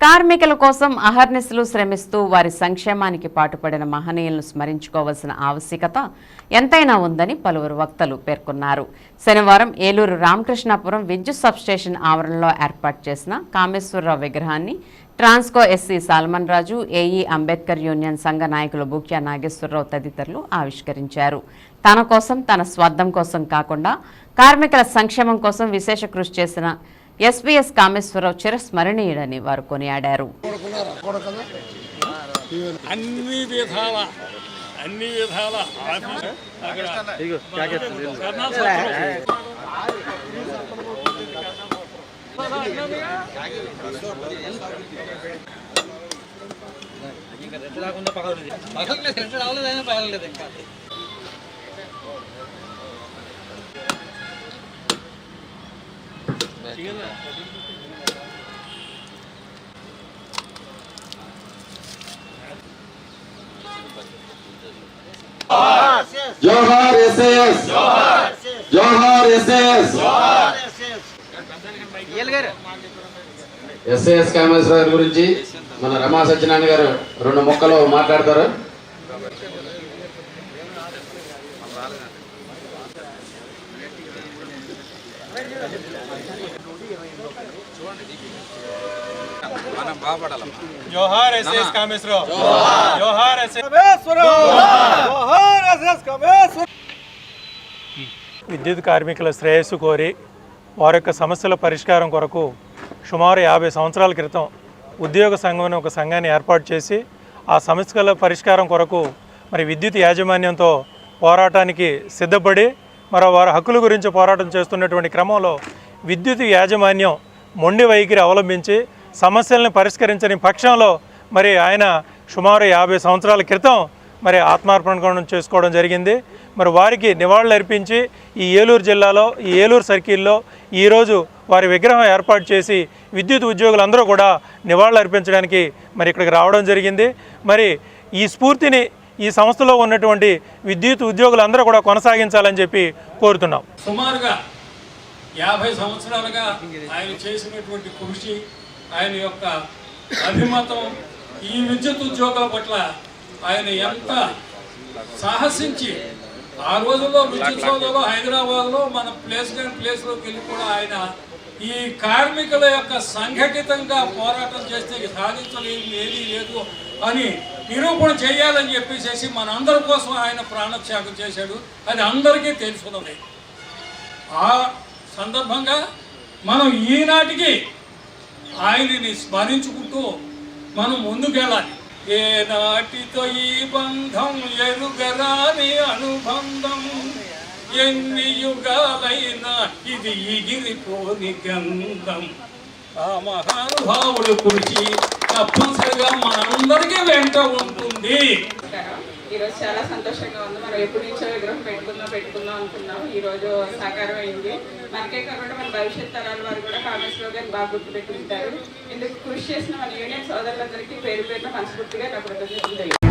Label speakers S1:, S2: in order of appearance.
S1: కార్మికుల కోసం అహర్నిశలు శ్రమిస్తూ వారి సంక్షేమానికి పాటుపడిన మహనీయులను స్మరించుకోవాల్సిన ఆవశ్యకత ఎంతైనా ఉందని పలువురు వక్తలు పేర్కొన్నారు. శనివారం ఏలూరు రామకృష్ణాపురం విద్యుత్ సబ్స్టేషన్ ఆవరణలో ఏర్పాటు చేసిన కామేశ్వరరావు విగ్రహాన్ని Transco SE Salman Raju AE Ambedkar union సంఘ నాయకులు బుక్యా నాగేశ్వరరావు తదితరులు ఆవిష్కరించారు. తన కోసం తన స్వార్థం కోసం కాకుండా కార్మికుల సంక్షేమం కోసం విశేష కృషి చేసిన ఎస్బీఎస్ కామేశ్వరరావు చిరస్మరణీయుడని వారు కొనియాడారు.
S2: అన్ని విధాల అన్ని విధాల ఆఫీస్ అక్కడ కర్ణాటక సంస్థలు.
S3: జోహార్ S A S. Johar S A S. S A S Kameswara గారి గురించి మన రమా సత్యనారాయణ గారు రెండు మొక్కలు మాట్లాడతారు.
S2: జోహార్ ఎస్ఎస్ కామేశ్వరరావు. జోహార్. ఎస్ఎస్ విద్యుత్ కార్మికుల శ్రేయస్సు కోరి వారి యొక్క సమస్యల పరిష్కారం కొరకు సుమారు యాభై సంవత్సరాల క్రితం ఉద్యోగ సంఘం ఒక సంఘాన్ని ఏర్పాటు చేసి ఆ సమస్యల పరిష్కారం కొరకు మరి విద్యుత్ యాజమాన్యంతో పోరాటానికి సిద్ధపడి మరో వారి హక్కుల గురించి పోరాటం చేస్తున్నటువంటి క్రమంలో విద్యుత్ యాజమాన్యం మొండి వైఖరి అవలంబించి సమస్యలను పరిష్కరించని పక్షంలో మరి ఆయన సుమారు యాభై సంవత్సరాల క్రితం మరి ఆత్మార్పణ చేసుకోవడం జరిగింది. మరి వారికి నివాళులు అర్పించి ఈ ఏలూరు జిల్లాలో ఈ ఏలూరు సర్కిల్లో ఈరోజు వారి విగ్రహం ఏర్పాటు చేసి విద్యుత్ ఉద్యోగులందరూ కూడా నివాళులు అర్పించడానికి మరి ఇక్కడికి రావడం జరిగింది. మరి ఈ స్ఫూర్తిని ఈ సంస్థలో ఉన్నటువంటి విద్యుత్ ఉద్యోగులందరూ కూడా కొనసాగించాలని చెప్పి కోరుతున్నాం. సుమారుగా యాభై సంవత్సరాలుగా ఆయన చేసినటువంటి కృషి ఆయన యొక్క అభిమతం ఈ విద్యుత్ ఉద్యోగుల పట్ల ఆయన ఎంత సాహసించి ఆ రోజుల్లో విద్యుత్ హైదరాబాద్లో మన ప్లేస్ కాని ప్లేస్లోకి వెళ్ళి కూడా ఆయన ఈ కార్మికుల యొక్క సంఘటితంగా పోరాటం చేస్తే సాధించలేదు ఏదీ లేదు అని నిరూపణ చేయాలని చెప్పేసి మనందరి కోసం ఆయన ప్రాణత్యాగం చేశాడు. అది అందరికీ తెలుసున్నది. ఆ సందర్భంగా మనం ఈనాటికి ఆయనని స్మరించుకుంటూ మనం ముందుకెళ్ళాలి. ఏ నాటితో ఈ బంధం ఎరుగరాని అనుబంధం? ఎన్ని యుగాలైనా ఇది ఎగిరిపోని గంధం. ఆ మహానుభావుడు కృషి తప్పనిసరిగా మనందరికీ వెంట ఉంటుంది.
S4: ఈరోజు చాలా సంతోషంగా ఉంది. మనం ఎప్పటి నుంచో విగ్రహం పెట్టుకుందాం పెట్టుకుందాం అనుకున్నాం ఈ రోజు సాకారం అయింది. మనకే కాకుండా మన భవిష్యత్ తరాల వారు కూడా కామేశ్వరరావు గారిని బాగా గుర్తుపెట్టుకుంటారు ఇందుకు కృషి చేసిన మన యూనియన్ సోదరులందరికీ పేరు పేరున మనస్ఫూర్తిగా నా కృతజ్ఞతలు